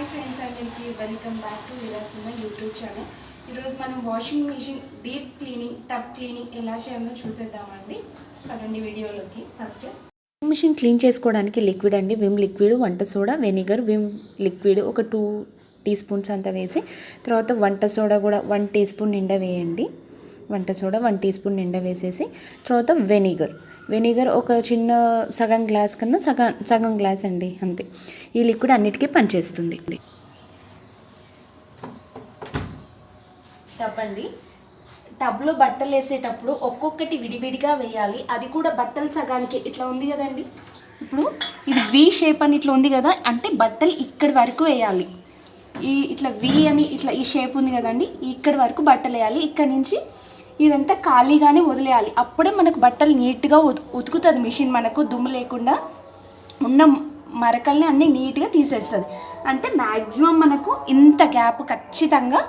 Hi friends అందరికీ welcome back to విలాసిమ YouTube channel ఈరోజు మనం washing machine deep cleaning tub cleaning ఎలా చేయాలో చూసేద్దామండి. పదండి వీడియోలోకి. ఫస్ట్ మిషన్ క్లీన్ చేసుకోవడానికి లిక్విడ్ అండి. విమ్ లిక్విడ్ వంట సోడా వెనిగర్ విమ్ లిక్విడ్ ఒక టూ టీ స్పూన్స్ అంతా వేసి తర్వాత వంట సోడా కూడా వన్ టీ స్పూన్ నిండా వేయండి. వంట సోడా వన్ టీ స్పూన్ నిండా వేసేసి తర్వాత వెనిగర్ వెనిగర్ ఒక చిన్న సగం గ్లాస్ కన్నా సగం సగం గ్లాస్ అండి అంతే. ఈ లిక్విడ్ అన్నిటికీ పనిచేస్తుంది. తప్పండి అండి. టబ్లో బట్టలు వేసేటప్పుడు ఒక్కొక్కటి విడివిడిగా వేయాలి. అది కూడా బట్టలు సగానికి. ఇట్లా ఉంది కదండి. ఇప్పుడు ఇది వి షేప్ అని ఇట్లా ఉంది కదా అంటే బట్టలు ఇక్కడి వరకు వేయాలి. ఈ ఇట్లా వి అని ఇట్లా ఈ షేప్ ఉంది కదండి ఇక్కడి వరకు బట్టలు వేయాలి. ఇక్కడ నుంచి ఇదంతా ఖాళీగానే వదిలేయాలి. అప్పుడే మనకు బట్టలు నీట్గా ఉతుకుతుంది మిషన్ మనకు దుమ్ము లేకుండా ఉన్న మరకల్ని అన్నీ నీట్గా తీసేస్తుంది. అంటే మ్యాక్సిమం మనకు ఇంత గ్యాప్ ఖచ్చితంగా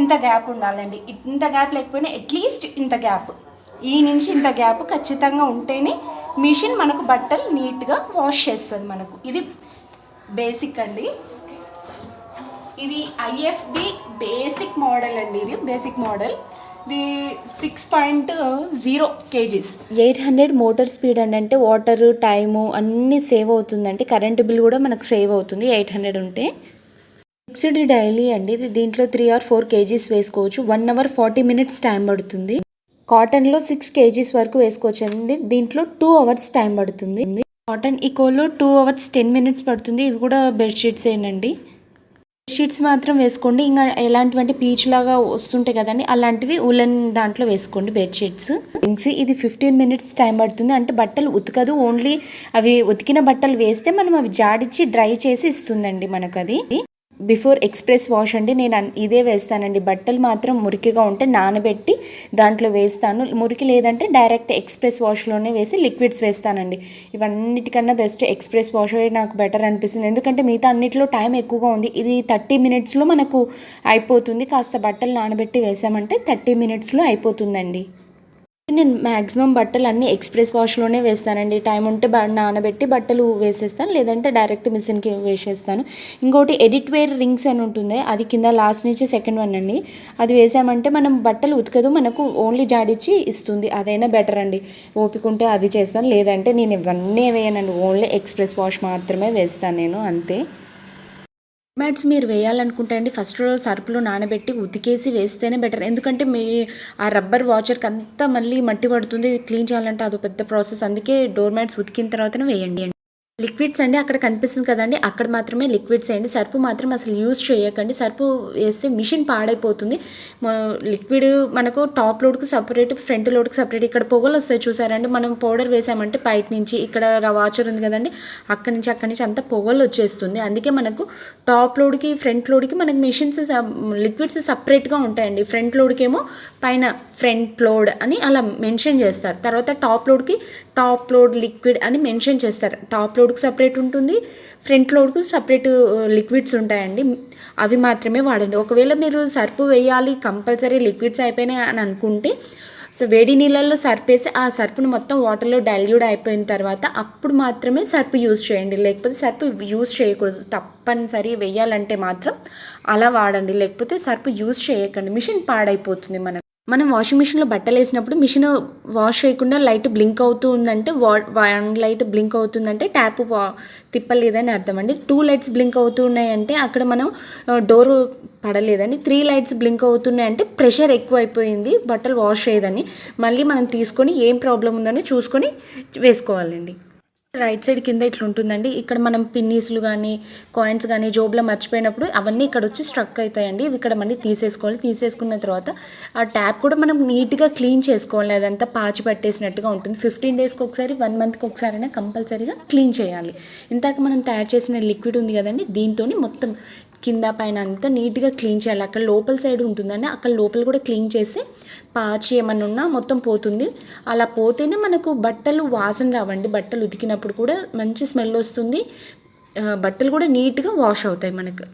ఇంత గ్యాప్ ఉండాలండి. ఇంత గ్యాప్ లేకపోయినా అట్లీస్ట్ ఇంత గ్యాప్. ఈ నుంచి ఇంత గ్యాప్ ఖచ్చితంగా ఉంటేనే మిషన్ మనకు బట్టలు నీట్గా వాష్ చేస్తుంది మనకు. ఇది బేసిక్ అండి. ఇది ఐఎఫ్బి బేసిక్ మోడల్ అండి ఇది బేసిక్ మోడల్. ఇది six point zero kgs. Eight hundred motor speed అండి అంటే వాటర్ టైము అన్నీ సేవ్ అవుతుందంటే కరెంట్ బిల్ కూడా మనకు సేవ్ అవుతుంది ఎయిట్ హండ్రెడ్ ఉంటే. ఫిక్స్డ్ డైలీ అండి. ఇది దీంట్లో త్రీ ఆర్ ఫోర్ కేజీస్ వేసుకోవచ్చు. One hour forty minutes time పడుతుంది. కాటన్లో సిక్స్ కేజీస్ వరకు వేసుకోవచ్చు అండి. దీంట్లో టూ అవర్స్ టైం పడుతుంది. కాటన్ ఈకోలో టూ అవర్స్ టెన్ మినిట్స్ పడుతుంది. ఇవి కూడా బెడ్షీట్స్ ఏనండి బెడ్షీట్స్ మాత్రం వేసుకోండి. ఇంకా ఎలాంటివంటే పీచ్ లాగా వస్తుంటాయి కదండి అలాంటివి ఉలన్ దాంట్లో వేసుకోండి బెడ్షీట్స్ ఇంక్స్ ఇది ఫిఫ్టీన్ మినిట్స్ టైం పడుతుంది. అంటే బట్టలు ఉతకదు ఓన్లీ అవి ఉతికిన బట్టలు వేస్తే మనం అవి జాడిచ్చి డ్రై చేసి ఇస్తుందండి మనకు అది బిఫోర్ ఎక్స్ప్రెస్ వాష్ అంటే నేను ఇదే వేస్తానండి. బట్టలు మాత్రం మురికిగా ఉంటే నానబెట్టి దాంట్లో వేస్తాను. మురికి లేదంటే డైరెక్ట్ ఎక్స్ప్రెస్ వాష్లోనే వేసి లిక్విడ్స్ వేస్తానండి. ఇవన్నిటికన్నా బెస్ట్ ఎక్స్ప్రెస్ వాష్ నాకు బెటర్ అనిపిస్తుంది. ఎందుకంటే మిగతా అన్నిటిలో టైం ఎక్కువగా ఉంది. ఇది థర్టీ మినిట్స్లో మనకు అయిపోతుంది. కాస్త బట్టలు నానబెట్టి వేసామంటే థర్టీ మినిట్స్లో అయిపోతుందండి. నేను మ్యాక్సిమం బట్టలు అన్నీ ఎక్స్ప్రెస్ వాష్లోనే వేస్తానండి. టైం ఉంటే బ నానబెట్టి బట్టలు వేసేస్తాను. లేదంటే డైరెక్ట్ మిషన్కి వేసేస్తాను. ఇంకోటి ఎడిట్ వేర్ రింగ్స్ అని ఉంటుంది. అది కింద లాస్ట్ నుంచి సెకండ్ వన్ అండి. అది వేసామంటే మనం బట్టలు ఉతకదు. మనకు ఓన్లీ జాడిచ్చి ఇస్తుంది. అదైనా బెటర్ అండి. ఓపిక ఉంటే అది చేస్తాను. లేదంటే నేను ఇవన్నీ వేయనండి. ఓన్లీ ఎక్స్ప్రెస్ వాష్ మాత్రమే వేస్తాను నేను. అంతే. మ్యాట్స్ మీరు వేయాలనుకుంటే అండి ఫస్ట్ సరుకులు నానబెట్టి ఉతికేసి వేస్తేనే బెటర్ ఎందుకంటే మీ ఆ రబ్బర్ వాచర్కి అంతా మళ్ళీ మట్టి పడుతుంది క్లీన్ చేయాలంటే అది పెద్ద ప్రాసెస్ అందుకే డోర్ మ్యాట్స్ ఉతికిన తర్వాతనే వేయండి. లిక్విడ్స్ అండి అక్కడ కనిపిస్తుంది కదండి. అక్కడ మాత్రమే లిక్విడ్స్ వేయండి. సర్పు మాత్రం అసలు యూజ్ చేయకండి. సర్పు వేస్తే మిషన్ పాడైపోతుంది. లిక్విడ్ మనకు టాప్ లోడ్కు సపరేట్ ఫ్రంట్ లోడ్కి సపరేట్ ఇక్కడ పొగలు వస్తాయి చూసారండి. మనం పౌడర్ వేసామంటే బయట నుంచి ఇక్కడ వాచర్ ఉంది కదండి. అక్కడి నుంచి అక్కడి నుంచి అంతా పొగలు వచ్చేస్తుంది. అందుకే మనకు టాప్ లోడ్కి ఫ్రంట్ లోడ్కి మనకి మిషన్స్ లిక్విడ్స్ సపరేట్గా ఉంటాయండి. ఫ్రంట్ లోడ్కేమో పైన ఫ్రంట్ లోడ్ అని అలా మెన్షన్ చేస్తారు. తర్వాత టాప్ లోడ్కి టాప్ లోడ్ లిక్విడ్ అని మెన్షన్ చేస్తారు. టాప్ లోడ్ లోడ్కు సపరేట్ ఉంటుంది. ఫ్రంట్ లోడ్కు సపరేట్ లిక్విడ్స్ ఉంటాయండి. అవి మాత్రమే వాడండి. ఒకవేళ మీరు సర్పు వేయాలి కంపల్సరీ లిక్విడ్స్ అయిపోయినాయి అని అనుకుంటే సో వేడి నీళ్ళల్లో సర్పేసి ఆ సర్పును మొత్తం వాటర్లో డైల్యూడ్ అయిపోయిన తర్వాత అప్పుడు మాత్రమే సర్పు యూజ్ చేయండి. లేకపోతే సర్పు యూజ్ చేయకూడదు. తప్పనిసరి వేయాలంటే మాత్రం అలా వాడండి. లేకపోతే సర్పు యూజ్ చేయకండి. మిషన్ పాడైపోతుంది మనకు. మనం వాషింగ్ మిషన్లో బట్టలు వేసినప్పుడు మిషన్ వాష్ చేయకుండా లైట్ బ్లింక్ అవుతూ ఉందంటే వా వన్ లైట్ బ్లింక్ అవుతుందంటే ట్యాప్ వా తిప్పలేదని అర్థం అండి. టూ లైట్స్ బ్లింక్ అవుతున్నాయంటే అక్కడ మనం డోర్ పడలేదని త్రీ లైట్స్ బ్లింక్ అవుతున్నాయంటే ప్రెషర్ ఎక్కువ అయిపోయింది బట్టలు వాష్ చేయదని. మళ్ళీ మనం తీసుకొని ఏం ప్రాబ్లం ఉందని చూసుకొని వేసుకోవాలండి. రైట్ సైడ్ కింద ఇట్లా ఉంటుందండి ఇక్కడ మనం పిన్నీస్లు కానీ కాయిన్స్ కానీ జోబులో మర్చిపోయినప్పుడు అవన్నీ ఇక్కడ వచ్చి స్ట్రక్ అవుతాయండి ఇవి ఇక్కడ మళ్ళీ తీసేసుకోవాలి. తీసేసుకున్న తర్వాత ఆ ట్యాప్ కూడా మనం నీట్గా క్లీన్ చేసుకోవాలి. అదంతా పాచి పట్టేసినట్టుగా ఉంటుంది. ఫిఫ్టీన్ డేస్కి ఒకసారి వన్ మంత్కి ఒకసారి అయినా కంపల్సరీగా క్లీన్ చేయాలి. ఇంతాక మనం తయారు చేసిన లిక్విడ్ ఉంది కదండి దీంతో మొత్తం కింద పైన అంతా నీట్గా క్లీన్ చేయాలి. అక్కడ లోపల సైడ్ ఉంటుందండి. అక్కడ లోపల కూడా క్లీన్ చేసి పాచి ఏమన్నా ఉన్నా మొత్తం పోతుంది. అలా పోతేనే మనకు బట్టలు వాసన రావండి. బట్టలు ఉతికినప్పుడు కూడా మంచి స్మెల్ వస్తుంది. బట్టలు కూడా నీట్గా వాష్ అవుతాయి మనకు.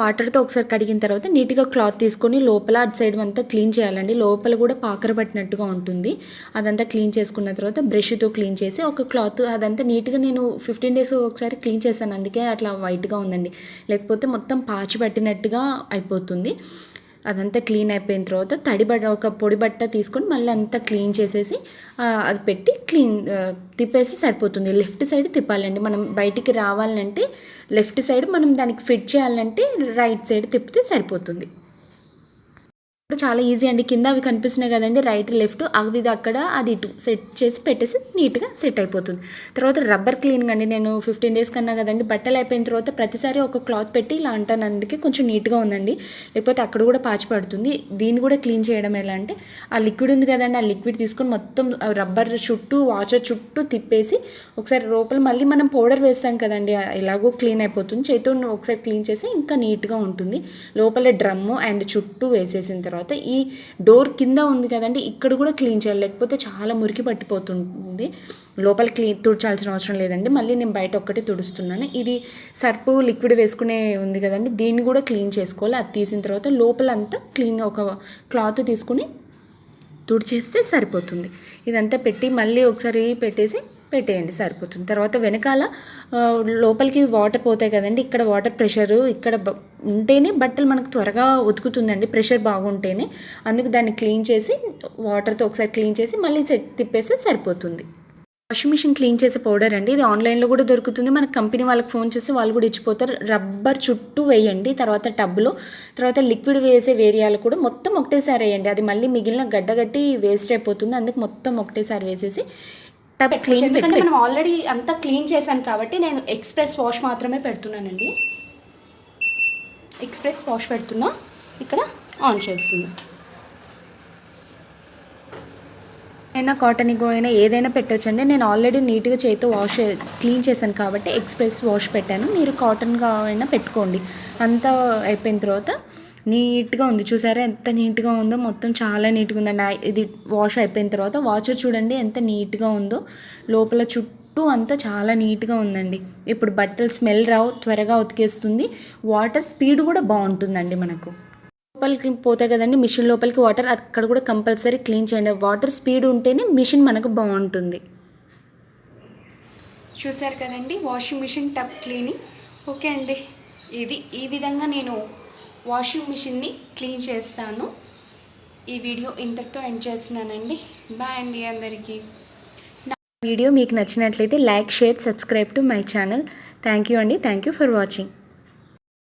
వాటర్తో ఒకసారి కడిగిన తర్వాత నీట్గా క్లాత్ తీసుకొని లోపల అటు సైడ్ అంతా క్లీన్ చేయాలండి. లోపల కూడా పాకర పట్టినట్టుగా ఉంటుంది. అదంతా క్లీన్ చేసుకున్న తర్వాత బ్రష్తో క్లీన్ చేసి ఒక క్లాత్ అదంతా నీట్గా నేను ఫిఫ్టీన్ డేస్ ఒకసారి క్లీన్ చేశాను. అందుకే అట్లా వైట్గా ఉందండి. లేకపోతే మొత్తం పాచి పట్టినట్టుగా అయిపోతుంది. అదంతా క్లీన్ అయిపోయిన తర్వాత తడి బట్ట ఒక పొడి బట్ట తీసుకొని మళ్ళీ అంతా క్లీన్ చేసేసి అది పెట్టి క్లీన్ తిప్పేసి సరిపోతుంది. లెఫ్ట్ సైడ్ తిప్పాలండి. మనం బయటికి రావాలంటే లెఫ్ట్ సైడ్ మనం దానికి ఫిట్ చేయాలంటే రైట్ సైడ్ తిప్పితే సరిపోతుంది. ఇప్పుడు చాలా ఈజీ అండి. కింద అవి కనిపిస్తున్నాయి కదండి. రైట్ లెఫ్ట్ అవి అక్కడ అది ఇటు. సెట్ చేసి పెట్టేసి నీట్గా సెట్ అయిపోతుంది. తర్వాత రబ్బర్ క్లీనింగ్ అండి. నేను ఫిఫ్టీన్ డేస్ కన్నా కదండి. బట్టలు అయిపోయిన తర్వాత ప్రతిసారి ఒక క్లాత్ పెట్టి ఇలా అంటాను అందుకే కొంచెం నీట్గా ఉందండి. లేకపోతే అక్కడ కూడా పాచి పడుతుంది. దీన్ని కూడా క్లీన్ చేయడం ఎలా అంటే ఆ లిక్విడ్ ఉంది కదండి. ఆ లిక్విడ్ తీసుకొని మొత్తం రబ్బర్ చుట్టూ వాచర్ చుట్టూ తిప్పేసి ఒకసారి లోపల మళ్ళీ మనం పౌడర్ వేస్తాం కదండి. ఎలాగో క్లీన్ అయిపోతుంది. చేతితో ఒకసారి క్లీన్ చేసి ఇంకా నీట్గా ఉంటుంది. లోపల డ్రమ్ము అండ్ చుట్టూ వేసేసిన తర్వాత తర్వాత ఈ డోర్ కింద ఉంది కదండి ఇక్కడ కూడా క్లీన్ చేయాలి. లేకపోతే చాలా మురికి పట్టిపోతుంది. లోపల క్లీన్ తుడ్చాల్సిన అవసరం లేదండి. మళ్ళీ నేను బయట ఒక్కటి తుడుస్తున్నాను. ఇది సర్పు లిక్విడ్ వేసుకునే ఉంది కదండి. దీన్ని కూడా క్లీన్ చేసుకోవాలి. అది తీసిన తర్వాత లోపల అంతా క్లీన్ ఒక క్లాత్ తీసుకుని తుడిచేస్తే సరిపోతుంది. ఇదంతా పెట్టి మళ్ళీ ఒకసారి పెట్టేసి పెట్టేయండి సరిపోతుంది. తర్వాత వెనకాల లోపలికి వాటర్ పోతాయి కదండి ఇక్కడ వాటర్ ప్రెషర్ ఇక్కడ బ- ఉంటేనే బట్టలు మనకు త్వరగా ఉతుకుతుందండి ప్రెషర్ బాగుంటేనే. అందుకు దాన్ని క్లీన్ చేసి వాటర్తో ఒకసారి క్లీన్ చేసి మళ్ళీ సెట్ తిప్పేస్తే సరిపోతుంది. వాషింగ్ మిషన్ క్లీన్ చేసే పౌడర్ అండి ఇది ఆన్లైన్లో కూడా దొరుకుతుంది. మన కంపెనీ వాళ్ళకి ఫోన్ చేసి వాళ్ళు కూడా ఇచ్చిపోతారు. రబ్బర్ చుట్టూ వేయండి తర్వాత టబ్లో. తర్వాత లిక్విడ్ వేసే వేరియాలు కూడా మొత్తం ఒకటేసారి వేయండి. అది మళ్ళీ మిగిలిన గడ్డగట్టి వేస్ట్ అయిపోతుంది అందుకు మొత్తం ఒకటేసారి వేసేసి క్లీన్ ఎందుకంటే మనం ఆల్రెడీ అంతా క్లీన్ చేశాను కాబట్టి నేను ఎక్స్ప్రెస్ వాష్ మాత్రమే పెడుతున్నానండి. ఎక్స్ప్రెస్ వాష్ పెడుతున్నా. ఇక్కడ ఆన్ చేస్తున్నా. అయినా కాటన్ ఇగో అయినా ఏదైనా పెట్టచ్చండి. నేను ఆల్రెడీ నీట్గా చేతితో వాష్ క్లీన్ చేశాను కాబట్టి ఎక్స్ప్రెస్ వాష్ పెట్టాను. మీరు కాటన్గా అయినా పెట్టుకోండి. అంతా అయిపోయిన తర్వాత నీట్గా ఉంది. చూసారా ఎంత నీట్గా ఉందో? మొత్తం చాలా నీట్గా ఉందండి. ఇది వాష్ అయిపోయిన తర్వాత వాచర్ చూడండి ఎంత నీట్గా ఉందో. లోపల చుట్టూ అంతా చాలా నీట్గా ఉందండి. ఇప్పుడు బట్టలు స్మెల్ రావు త్వరగా ఉతికేస్తుంది. వాటర్ స్పీడ్ కూడా బాగుంటుందండి మనకు. లోపలికి పోతాయి కదండి మిషన్ లోపలికి వాటర్ అక్కడ కూడా కంపల్సరీ క్లీన్ చేయండి. వాటర్ స్పీడ్ ఉంటేనే మిషన్ మనకు బాగుంటుంది. చూసారు కదండి washing machine tub cleaning. Okay అండి ఇది ఈ విధంగా నేను వాషింగ్ మిషన్ని క్లీన్ చేస్తాను. ఈ వీడియో ఇంతటితో ఎండ్ చేస్తున్నానండి. బాయ్ అండి అందరికీ. వీడియో మీకు నచ్చినట్లయితే like share subscribe to my channel. Thank you అండి. Thank you for watching.